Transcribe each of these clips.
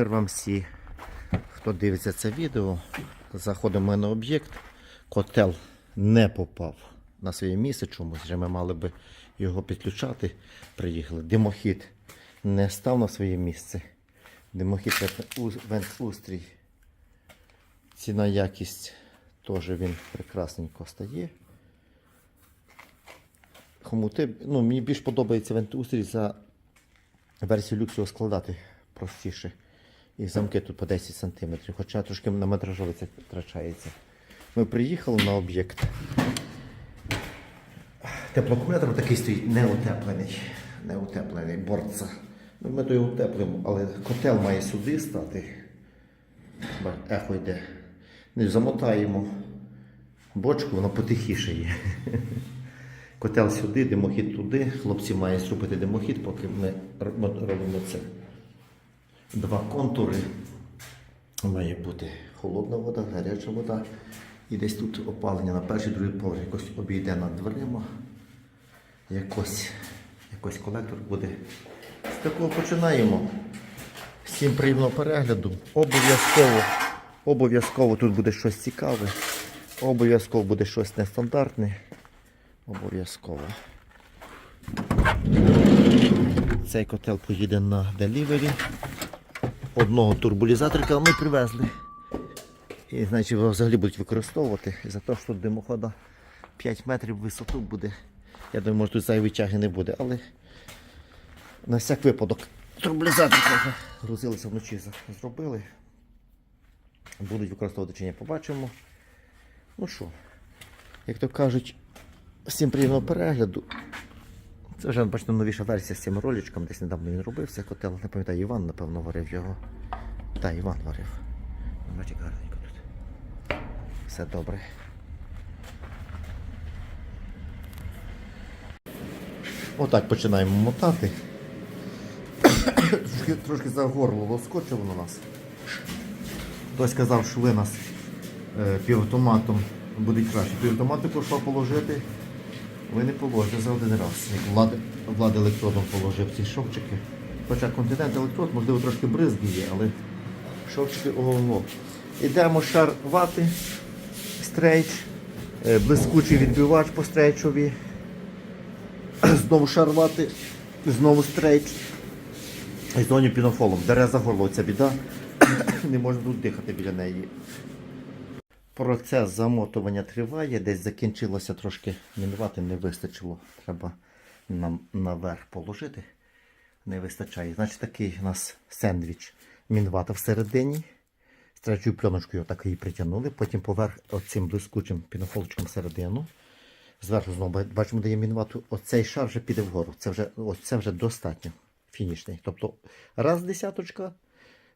Мир вам всі, хто дивиться це відео. Заходимо на об'єкт. Котел не попав на своє місце чомусь. Вже ми мали би його підключати. Приїхали. Димохід не став на своє місце. Димохід вентустрій. Ціна якість теж він прекрасненько стає. Хомути, ну, мені більш подобається вентустрій за версію люкс його складати простіше. І замки тут по 10 см, хоча трошки на метражовиці втрачається. Ми приїхали на об'єкт. Теплоакумулятор такий стоїть неутеплений. Неутеплений борца. Ну, ми то його утеплимо, але котел має сюди стати. Ехо йде. Не замотаємо бочку, воно потихіше є. Котел сюди, димохід туди. Хлопці мають зробити димохід, поки ми робимо це. Два контури. Має бути холодна вода, гаряча вода. І десь тут опалення на перший, другий поверх якось обійде над дверима. Якось, якось колектор буде. З такого починаємо. Всім приємного перегляду. Обов'язково, обов'язково тут буде щось цікаве. Обов'язково буде щось нестандартне. Обов'язково. Цей котел поїде на делівері. Одного турбулізаторика ми привезли. І значить його взагалі будуть використовувати. І за те, що димохода 5 метрів висоту буде. Я думаю, може тут зайвої тяги не буде, але на всяк випадок турбулізаторика вже грузилися вночі, зробили. Будуть використовувати чи ні, побачимо. Ну що, як то кажуть, всім приємного перегляду. Це вже, бачите, новіша версія з цим роличком. Десь недавно він робив цей котел. Не пам'ятаю, Іван, напевно, варив його. Так, Іван варив. Бачите, гарненько тут. Все добре. Отак починаємо мотати. трошки, трошки за горло лоскочило на нас. Хтось казав, що ви нас е, півавтоматом буде краще. Півавтоматику що положити, ви не положите за один раз. Як влад, влад електродом положив ці шовчики. Хоча континент електрод, можливо, трошки бризги є, але шовчики ого. Ідемо шар вати, стрейч, е, блискучий відбивач по стрейчові. Знову шар вати, знову стрейч. І зоні пінофолом. Дере за горло ця біда. Не можна тут дихати біля неї. Процес замотування триває, десь закінчилося трошки мінвати, не вистачило. Треба нам наверх положити. Не вистачає. Значить, такий у нас сендвіч мінвата всередині. Стречою пленочкою так її притягнули, потім поверх оцим блискучим пінофолочком всередину. Зверху знову бачимо, де є мінвату. Оцей шар вже піде вгору. Це вже, ось це вже достатньо фінішний. Тобто раз десяточка,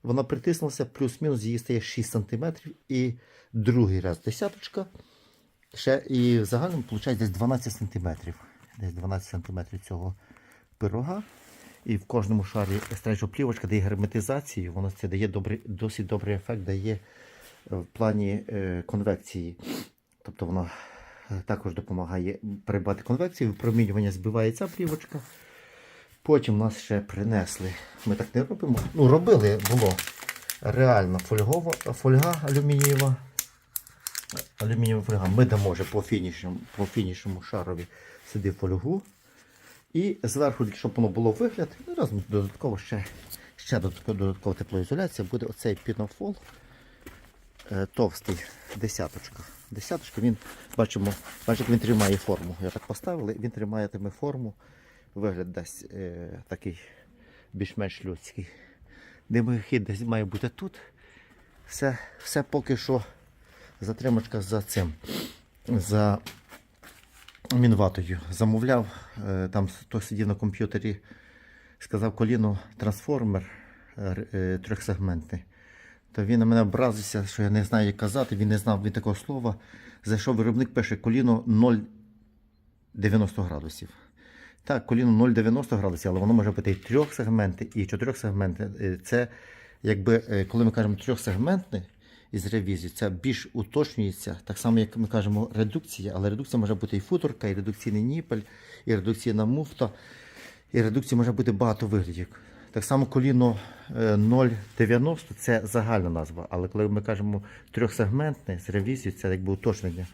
вона притиснулася, плюс-мінус її стає 6 см. І другий раз десяточка. Ще, і в загальному виходить десь 12 см. Десь 12 см цього пирога. І в кожному шарі стрейчоплівочка дає герметизацію, воно це дає добрий, досить добрий ефект, дає е, в плані е, конвекції. Тобто воно е, також допомагає прибати конвекцію, випромінювання збиває ця плівочка. Потім нас ще принесли. Ми так не робимо. Ну, робили, було реально фольгова, фольга алюмінієва. Алюмінієва фольга. Ми дамо вже по фінішному, по фінішному шарові сюди фольгу. І зверху, щоб воно було вигляд, разом додатково ще, ще додаткова, теплоізоляція буде оцей пінофол е, товстий, десяточка. Десяточка, він бачимо, бачите, він тримає форму. Я так поставили, він триматиме форму. Вигляд дасть е, такий більш-менш людський. Димохід десь має бути тут. Все, все поки що затримочка за цим. За мінватою замовляв. е, Там хто сидів на комп'ютері, сказав коліно трансформер е, трьохсегментний. То він на мене образився, що я не знаю, як казати, він не знав він такого слова. Зайшов виробник, пише коліно 0,90 градусів. Так, коліно 0,90 градусів, але воно може бути і трьохсегментне, і чотирьохсегментне. Е, Це якби, коли ми кажемо трьохсегментне із ревізії, це більш уточнюється, так само, як ми кажемо, редукція, але редукція може бути і футорка, і редукційний ніпель, і редукційна муфта, і редукція може бути багато виглядів. Так само коліно е, 0,90 це загальна назва. Але коли ми кажемо трьохсегментне з ревізією, це якби уточнення.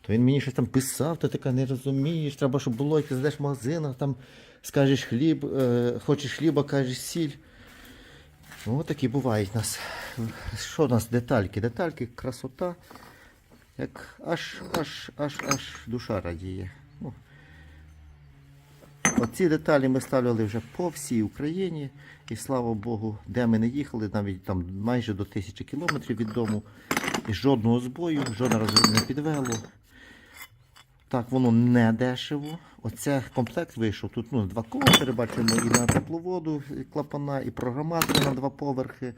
То він мені щось там писав, ти така не розумієш, треба, щоб було, як ти зайдеш в магазин, там скажеш хліб, е, хочеш хліба, кажеш сіль. Ну, такі бувають нас. Що у нас детальки? Детальки, красота. Як аж, аж, аж, аж душа радіє. Ну, Оці деталі ми ставляли вже по всій Україні. І слава Богу, де ми не їхали, навіть там майже до тисячі кілометрів від дому. І жодного збою, жодного разу не підвело. Так, воно не дешево. Оце комплект вийшов. Тут ну, два ковтери, бачимо і на тепловоду і клапана, і програматори на два поверхи.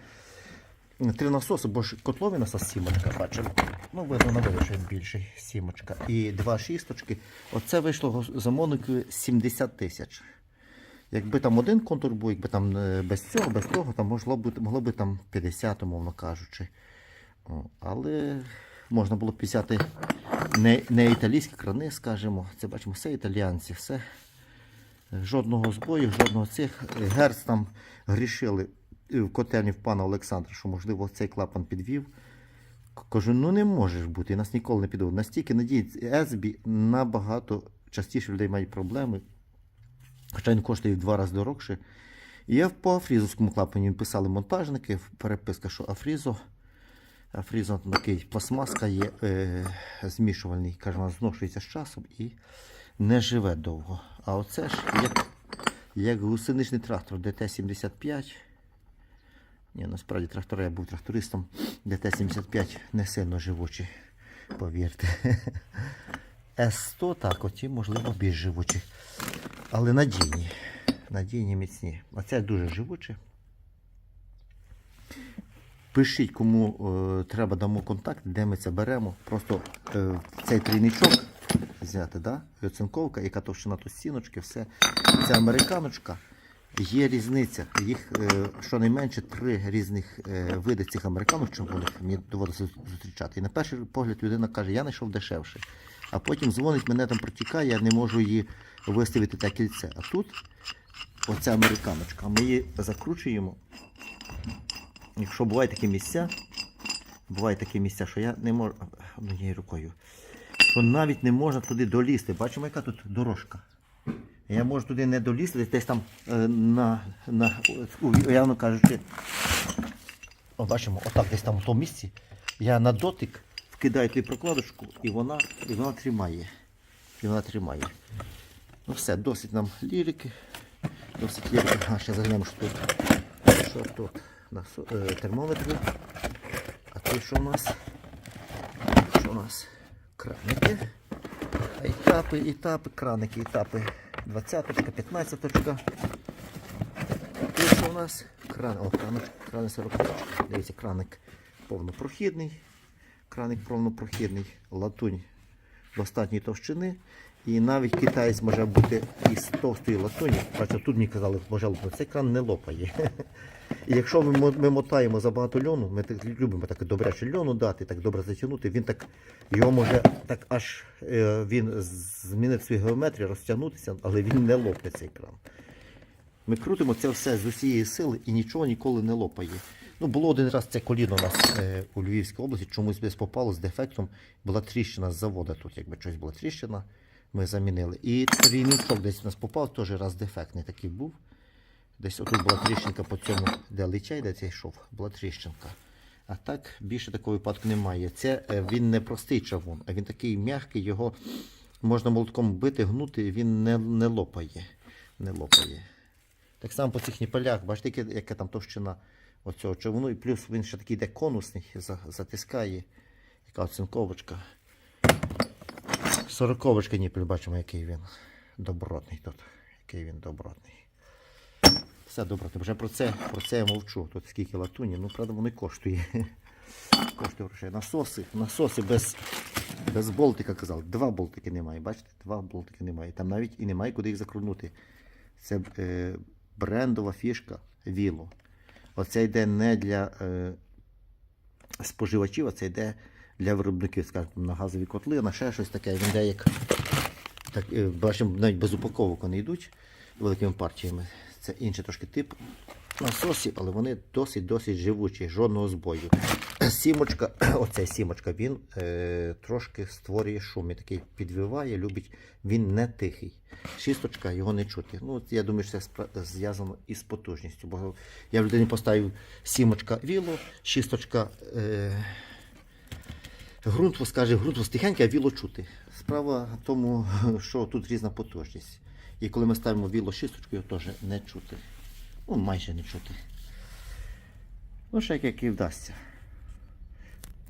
Три насоси, бо ж котловий насос сімочка, бачимо. Ну, видно, на вище більший сімочка. І два шісточки. Оце вийшло за моникою 70 тисяч. Якби там один контур був, якби там е, без цього, без того, там могло б, могло б там 50, умовно кажучи. Але можна було б не, не італійські крани, скажімо. Це бачимо, все італіянці, все. Жодного збою, жодного цих. Герц там грішили в котельні в пана Олександра, що можливо цей клапан підвів. Кажу, ну не можеш бути, нас ніколи не підводить. Настільки надіється, Есбі набагато частіше людей мають проблеми. Хоча він коштує в два рази дорогше. І я по афрізовському клапані писали монтажники, переписка, що афрізо. Афрізо такий пластмаска є е, змішувальний, каже, вона зношується з часом і не живе довго. А оце ж як, як гусеничний трактор ДТ-75. Ні, насправді трактора я був трактористом. ДТ-75 не сильно живучі, повірте. С100 так, оті, можливо, більш живучі. Але надійні. Надійні, міцні. А це дуже живуче. Пишіть, кому е, треба дамо контакт, де ми це беремо. Просто е, цей трійничок зняти, да? оцинковка, яка товщина тут стіночки, все. Це американочка. Є різниця. Їх е, щонайменше три різних е, види цих американок червоних мені доводиться зустрічати. І на перший погляд людина каже, я знайшов дешевше. А потім дзвонить, мене там протікає, я не можу її виставити те кільце. А тут оця американочка. Ми її закручуємо. Якщо бувають такі місця, бувають такі місця, що я не можу однією рукою, що навіть не можна туди долізти. Бачимо, яка тут дорожка. Я можу туди не долізти, десь там е, на, на у- явно кажучи, о, бачимо, отак десь там в тому місці. Я на дотик вкидаю ту прокладочку і вона, і вона тримає. І вона тримає. Ну все, досить нам лірики. Досить лірики. А, ще заглянемо, що тут. Що тут? Е, термометри. А тут що у нас? Що у нас? Краники. Етапи, етапи, краники, етапи. 20 15 точка. Тут що у нас? Кран, о, краник, краник 40 Дивіться, краник повнопрохідний. Краник повнопрохідний, латунь достатньої товщини. І навіть китаєць може бути із товстої латуні. Бачите, тут мені казали, лопнути. Цей кран не лопає. І якщо ми, ми мотаємо забагато льону, ми так любимо так добряче льону дати, так добре затягнути, він так його може так аж е, він змінить свою геометрію, розтягнутися, але він не лопне цей кран. Ми крутимо це все з усієї сили і нічого ніколи не лопає. Ну, було один раз це коліно у нас е, у Львівській області, чомусь десь попало з дефектом. Була тріщина з заводу тут, якби щось була тріщина, ми замінили. І трійничок десь у нас попав, теж раз дефектний такий був. Десь отут була тріщинка по цьому, де личай, де цей йшов, була тріщинка. А так більше такого випадку немає. Це е, він не простий чавун, а він такий м'який, його можна молотком бити, гнути, він не, не лопає. Не лопає. Так само по цих ніпалях, бачите, яка там товщина оцього човну, і плюс він ще такий йде конусний, затискає. Яка оцинковочка. Сороковочка ніпель, бачимо, який він добротний тут. Який він добротний. Все добротне. Вже про це, про це я мовчу. Тут скільки латуні, ну правда воно коштує. Коштує грошей. Насоси, насоси без, без болтика казали. Два болтики немає. Бачите? Два болтики немає. Там навіть і немає куди їх закрутнути. Це е, брендова фішка Віло. Оце йде не для е, споживачів, а це йде для виробників, скажімо, на газові котли, на ще щось таке. Він йде як. Так, е, бачимо, навіть без упаковок вони йдуть великими партіями. Це інший трошки тип насосів, але вони досить-досить живучі, жодного збою. Сімочка, оцей сімочка, він е, трошки створює шум, і такий підвиває, любить, він не тихий. Шісточка його не чути. Ну, я думаю, що це зв'язано із потужністю. Бо я в людині поставив сімочка віло, шісточка е, ґрунтво, скаже, ґрунтво тихеньке, а віло чути. Справа в тому, що тут різна потужність. І коли ми ставимо віло шісточку, його теж не чути. Ну, майже не чути. Ну, ще як, і вдасться.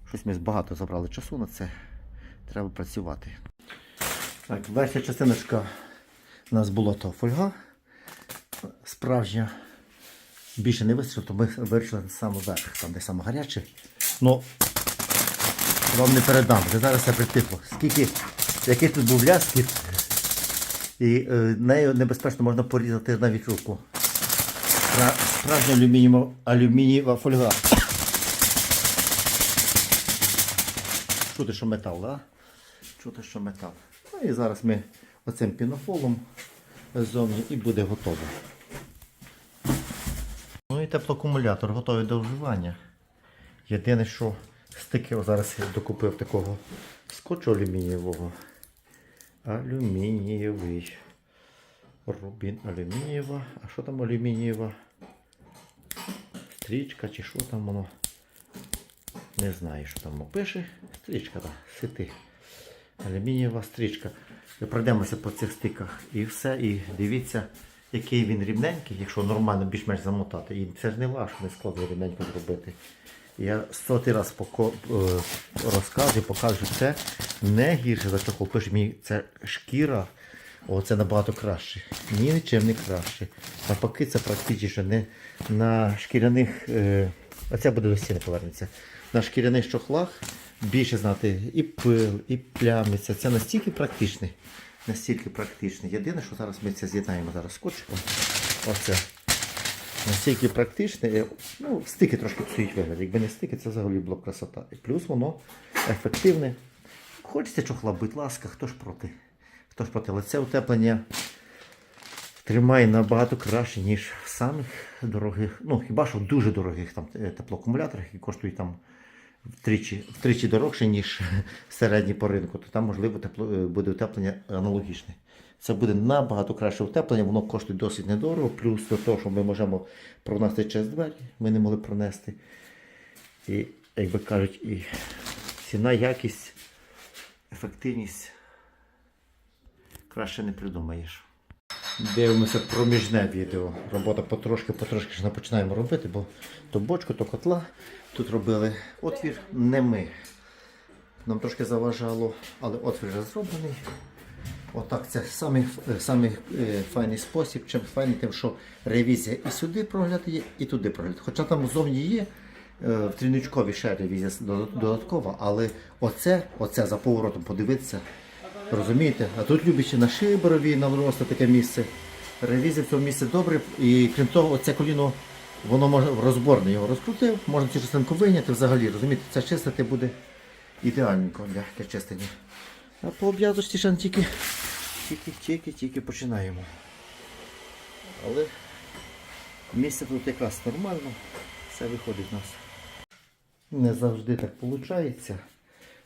Щось ми багато забрали часу на це. Треба працювати. Так, верхня частиночка у нас була то фольга. Справжня. Більше не вистачило, то ми вирішили саме верх, там де саме гаряче. Ну, вам не передам, вже зараз все притихло. Скільки, який тут був ляскіт, і е, нею небезпечно можна порізати навіть руку. Спра- Справжня алюмінієва, алюмінієва фольга. Чути, що метал, да? Чути, що метал. Ну і зараз ми оцим пінофолом ззовні і буде готово. Ну і теплоакумулятор готовий до вживання. Єдине, що стики зараз я докупив такого скотчу алюмінієвого. Алюмінієвий. Рубін алюмінієва. А що там алюмінієва? Стрічка чи що там воно? Не знаю, що там пише. Стрічка, так, сити. Алюмінієва стрічка. Пройдемося по цих стиках і все. І дивіться, який він рівненький, якщо нормально більш-менш замотати. І це ж не важко, не складно рівненько зробити. Я сотий раз поко, е, розказую, покажу, це не гірше за чохол. Пише мені, це шкіра, о, це набагато краще. Ні, нічим не краще. Навпаки, це практично не на шкіряних. Е, оця буде до стіни повернеться. На шкіряних чохлах більше знати і пил, і плямиться. Це настільки практичний. Настільки практичний. Єдине, що зараз ми це з'єднаємо зараз скотчиком. Оце. Настільки практичне, е, ну, стики трошки псують вигляд. Якби не стики, це взагалі була красота. І плюс воно ефективне. Хочеться чохла, будь ласка, хто ж проти? Хто ж проти? Але це утеплення тримає набагато краще, ніж в самих дорогих, ну хіба що в дуже дорогих там е, теплоакумуляторах, які коштують там втричі, втричі дорожче, ніж середні по ринку, то там можливо тепло, е, буде утеплення аналогічне. Це буде набагато краще утеплення, воно коштує досить недорого, плюс до того, що ми можемо пронести через двері, ми не могли пронести. І, як би кажуть, і ціна, якість, ефективність краще не придумаєш. Дивимося проміжне відео. Робота потрошки-потрошки ж починаємо робити, бо то бочку, то котла тут робили. Отвір не ми. Нам трошки заважало, але отвір вже зроблений. Отак, це самий, е, файний спосіб. Чим файний, тим, що ревізія і сюди проглядає, і туди проглядає. Хоча там зовні є в тріничковій ще ревізія додат- додаткова, але оце, оце за поворотом подивитися. Розумієте? А тут любячи на шиборові, на таке місце. Ревізія в цьому місці добре. І крім того, оце коліно, воно може розборне його розкрутив, можна цю частинку вийняти взагалі. Розумієте, це чистити буде ідеальненько для, чистення. А по обв'язочці ще тільки, тільки, тільки, тільки починаємо. Але місце тут якраз нормально, все виходить в нас. Не завжди так виходить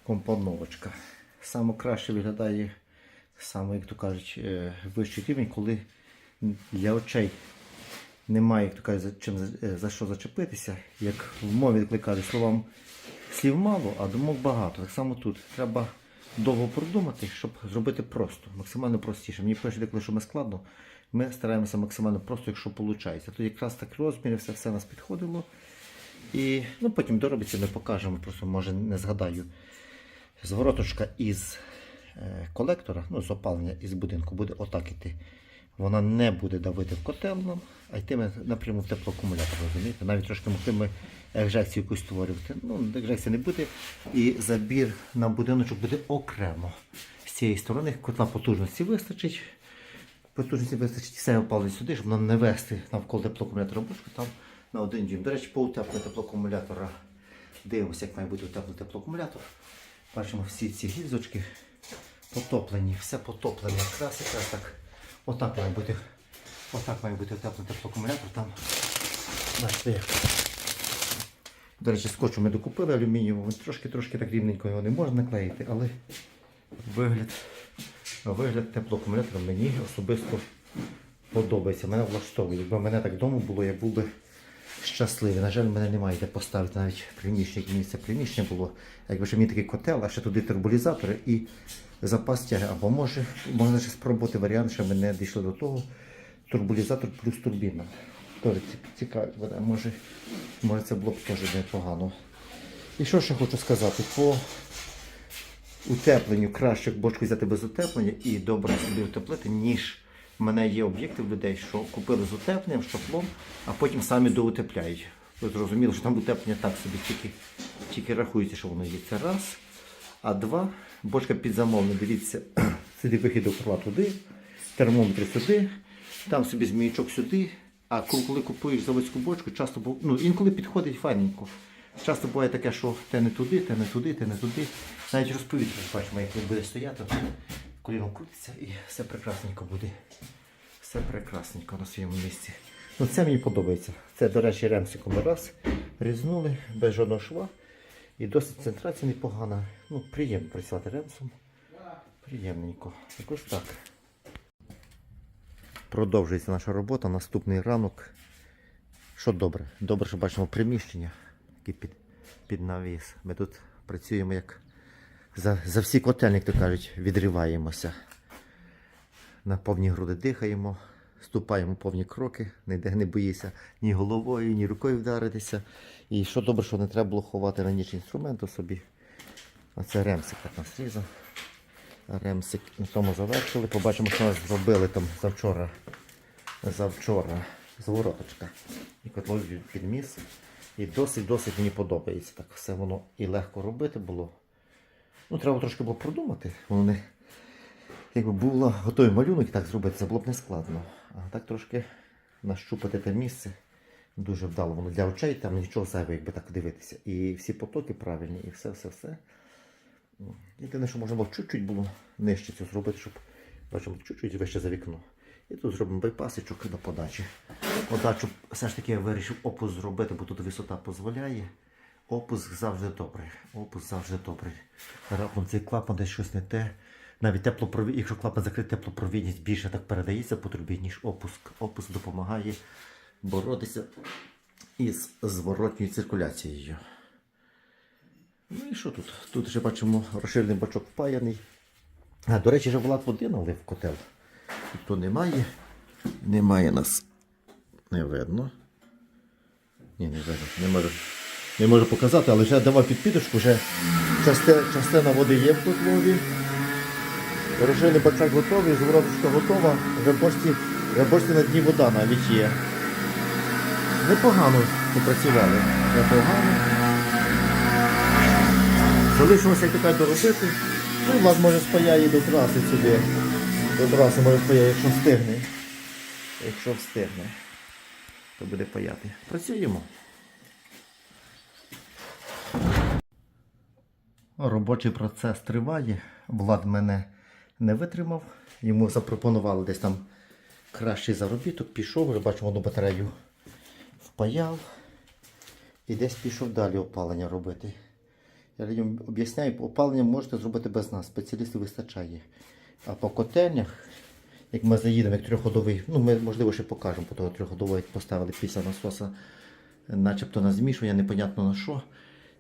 компоновочка. Саме краще виглядає, саме, як то кажуть, е, вищий рівень, коли для очей немає, як то кажуть, за, чим, за- е, що зачепитися. Як в мові, кажуть, словам слів мало, а думок багато. Так само тут треба довго продумати, щоб зробити просто, максимально простіше. Мені пишуть, деколи, що ми складно. Ми стараємося максимально просто, якщо виходить. Тут якраз так розміри, все, все нас підходило. І ну, потім доробиться, ми покажемо, просто може не згадаю. Звороточка із е, колектора, ну, з опалення із будинку буде отак іти. Вона не буде давити в котел нам, а йтиме напряму в теплоакумулятор, розумієте? Навіть трошки могли екжекцію якусь створювати. Ну, екжекції не буде. І забір на будиночок буде окремо. З цієї сторони котла потужності вистачить. Потужності вистачить все опалення сюди, щоб нам не вести навколо теплоакумулятора бочку там на один дім. До речі, по утепленню теплоакумулятора дивимося, як має бути утеплений теплоакумулятор. Бачимо всі ці гільзочки потоплені, все потоплене, якраз якраз так. Отак має бути Отак має бути утеплений теплоакумулятор. Там бачите. До речі, скотчу ми докупили алюмінієвого. Трошки-трошки так рівненько його не можна наклеїти, але вигляд, вигляд теплоакумулятора мені особисто подобається. Мене влаштовує. Якби мене так вдома було, я був би щасливий. На жаль, мене немає де поставити навіть приміщення, яке місце приміщення було. Якби ще мій такий котел, а ще туди турбулізатори і запас тяги. Або може, можна ще спробувати варіант, що ми не дійшли до того. Турбулізатор плюс турбіна. Тоже ці- цікаво. Може, може це було б теж непогано. І що ще хочу сказати? По утепленню краще бочку взяти без утеплення і добре собі утеплити, ніж в мене є об'єкти в людей, що купили з утепленням, штофлом, а потім самі доутепляють. Ви зрозуміли, що там утеплення так собі тільки, тільки рахується, що воно є. Це раз. А два, бочка під замовлення, дивіться, сюди вихід крила туди, термометр сюди, там собі зміючок сюди. А коли, купуєш заводську бочку, часто ну, інколи підходить файненько. Часто буває таке, що те не туди, те не туди, те не туди. Навіть розповітря, бачимо, як він буде стояти, коліно крутиться і все прекрасненько буде. Все прекрасненько на своєму місці. Ну, це мені подобається. Це, до речі, ремсиком раз різнули без жодного шва. І досить центрація непогана. Ну, приємно працювати ремсом. Приємненько. Також так. Продовжується наша робота. Наступний ранок. Що добре? Добре, що бачимо приміщення, під, під навіс. Ми тут працюємо як за, за всі котельні, то кажуть, відриваємося. На повні груди дихаємо, ступаємо повні кроки, ніде не боїся ні головою, ні рукою вдаритися. І що добре, що не треба було ховати на ніч інструменту собі. А це ремсик так нас різав. Ремсик на тому завершили. Побачимо, що нас зробили там завчора. Завчора. Звороточка. І котло підміс. І досить-досить мені подобається. Так все воно і легко робити було. Ну, треба трошки було продумати. Воно не, якби було готовий малюнок і так зробити, це було б не складно. А так трошки нащупати те місце. Дуже вдало. Воно для очей, там нічого зайвого, якби так дивитися. І всі потоки правильні, і все, все, все. Єдине, що можна було чуть-чуть було нижче це зробити, щоб бачимо чуть-чуть вище за вікно. І тут зробимо байпасичок до подачі. Подачу все ж таки я вирішив опуск зробити, бо тут висота дозволяє. Опуск завжди добрий. Опуск завжди добрий. Раптом цей клапан десь щось не те. Навіть теплопровід, якщо клапан закритий, теплопровідність більше так передається по трубі, ніж опуск. Опуск допомагає боротися із зворотньою циркуляцією. Ну і що тут? Тут вже бачимо розширений бачок впаяний. А, до речі, вже Влад води налив котел. Тут немає. Немає нас. Не видно. Ні, не видно. Не можу, не можу показати, але вже давав підпіточку, вже частина, води є в котлові. Розширений бачок готовий, звороточка готова, вже бочці на дні вода навіть є. Непогано попрацювали. Непогано. Залишилося така доробити. Ну, Влад може спаяє до траси сюди. До траси може спаяє, якщо встигне. Якщо встигне, то буде паяти. Працюємо. Робочий процес триває. Влад мене не витримав. Йому запропонували десь там кращий заробіток. Пішов, вже бачимо одну батарею впаяв. І десь пішов далі опалення робити. Я людям об'ясняю, опалення можете зробити без нас, спеціалістів вистачає. А по котельнях, як ми заїдемо, як трьохходовий, ну ми можливо ще покажемо по того трьохходового, як поставили після насоса, начебто на змішування, непонятно на що.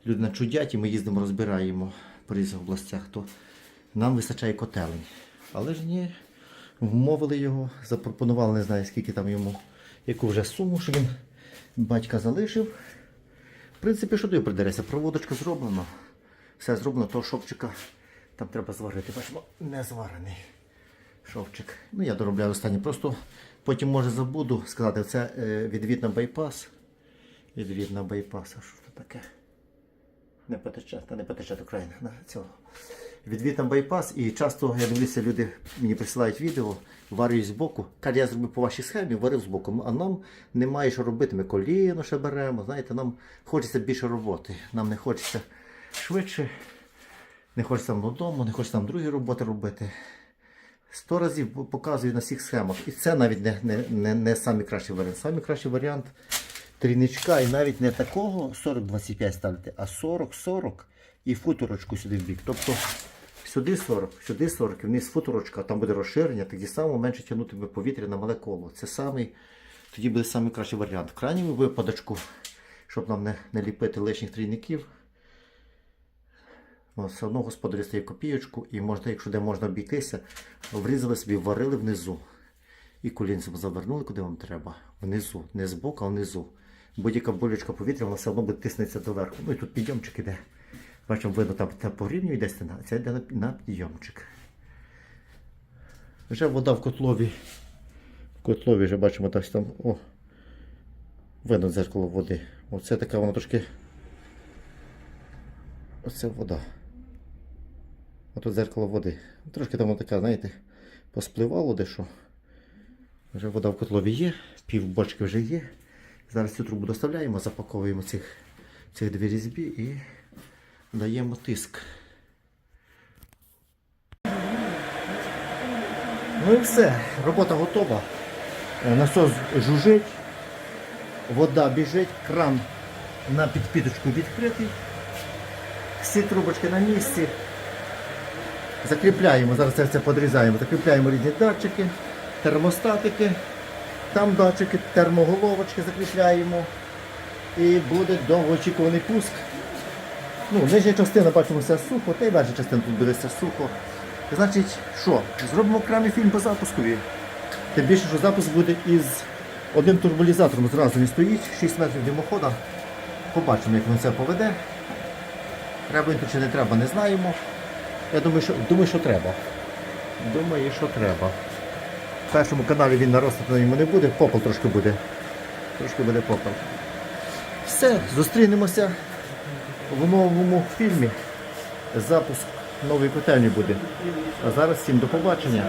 Люди начудять і ми їздимо, розбираємо по різних областях, то нам вистачає котелень. Але ж ні, вмовили його, запропонували, не знаю скільки там йому, яку вже суму, що він батька залишив. В принципі, що тобі придереться? Проводочка зроблена. Все зроблено, того шовчика там треба зварити. Бачимо, не зварений шовчик. Ну, я доробляю останнє. Просто потім, може, забуду сказати, це е, відвід на байпас. Відвід на байпас. А що це таке? Не потече, та не потече до краю на цього. Відвід на байпас, і часто я дивлюся, люди мені присилають відео, варюють збоку. Каже, я зробив по вашій схемі, варив збоку. А нам немає що робити. Ми коліно ще беремо. Знаєте, нам хочеться більше роботи. Нам не хочеться швидше, не хочеться додому, не хочеться нам другі роботи робити. 100 разів показую на всіх схемах. І це навіть не, не, не, не самий варіант. Самий кращий варіант трійничка і навіть не такого 40-25 ставити, а 40-40 і футорочку сюди в бік. Тобто сюди 40, сюди 40, і вниз футорочка, там буде розширення, тоді само менше тягнутиме повітря на мале коло. Це самий, тоді буде самий кращий варіант. В крайньому випадочку, щоб нам не, не ліпити лишніх трійників, Ну, все одно господарі стає копійочку, і можна, якщо де можна обійтися, врізали собі, варили внизу. І колінцем завернули, куди вам треба. Внизу. Не збоку, а внизу. Будь-яка болючка повітря, вона все одно буде тиснеться доверху. Ну і тут підйомчик іде. Бачимо, видно, там, по рівню йде стіна, це йде на, підйомчик. Вже вода в котлові. В котлові вже бачимо так там. О, видно дзеркало води. Оце така вона трошки. Оце вода. Тут дзеркало води. Трошки там така, знаєте, поспливало дещо. Вже вода в котлові є, пів бочки вже є. Зараз цю трубу доставляємо, запаковуємо цих, цих дві різьбі і даємо тиск. Ну і все, робота готова. Е, Насос жужить, вода біжить, кран на підпіточку відкритий. Всі трубочки на місці. Закріпляємо, зараз це все подрізаємо, закріпляємо різні датчики, термостатики, там датчики, термоголовочки закріпляємо. І буде довгоочікуваний пуск. Ну, нижня частина бачимо все сухо, та й верхня частина тут буде все сухо. Значить, що? Зробимо окремий фільм по запускові. Тим більше, що запуск буде із одним турболізатором зразу він стоїть, 6 метрів димохода. Побачимо, як він це поведе. Треба він чи не треба, не знаємо. Я думаю, що, думаю, що треба. Думаю, що треба. Першому каналі він наростити на ньому не буде, попел трошки буде. Трошки буде попел. Все, зустрінемося в новому фільмі. Запуск нової котельні буде. А зараз всім до побачення.